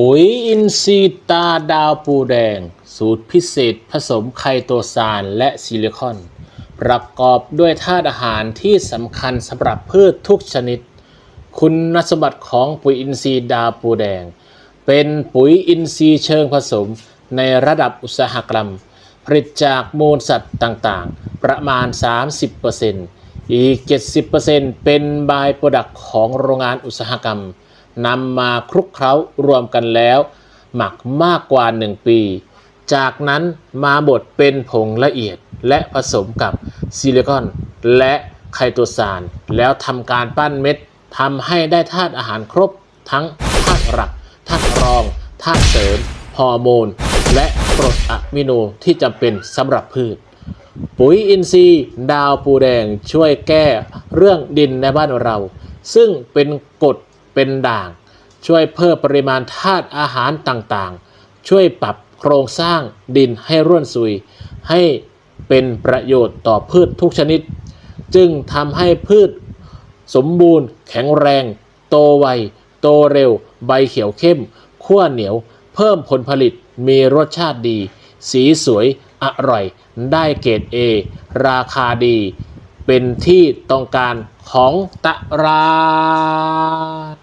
ปุ๋ยอินทรีย์ตาดาวปูแดง สูตรพิเศษผสมไคโตซานและซิลิคอน ประกอบด้วยธาตุอาหารที่สำคัญสำหรับพืชทุกชนิด คุณสมบัติของปุ๋ยอินทรีย์ดาวปูแดง เป็นปุ๋ยอินทรีย์เชิงผสมในระดับอุตสาหกรรม ผลิตจากมูลสัตว์ต่างๆ ประมาณ 30%อีก 70%เป็นบายโปรดักของโรงงานอุตสาหกรรม นำมาคลุกเคล้ารวมกันแล้ว หมักมากกว่า 1 ปี จากนั้นมาบดเป็นผงละเอียดและผสมกับซิลิคอน และไคโตซาน แล้วทำการปั้นเม็ดทำให้ได้ธาตุอาหารครบทั้งธาตุหลักธาตุรองธาตุเสริมฮอร์โมน และกรดอะมิโนที่จำเป็นสำหรับพืช ปุ๋ยอินทรีย์ดาวปูแดงช่วยแก้เรื่องดินในบ้านเรา ซึ่งเป็นกรด เป็นด่าง ช่วยเพิ่มปริมาณธาตุอาหารต่างๆ ช่วยปรับโครงสร้างดินให้ร่วนซุย ให้เป็นประโยชน์ต่อพืชทุกชนิด จึงทำให้พืชสมบูรณ์ แข็งแรง โตไว โตเร็ว ใบเขียวเข้มขั้วเหนียว เพิ่มผลผลิตมีรสชาติดี สีสวย อร่อย ได้เกรด A ราคาดี เป็นที่ต้องการของตลาด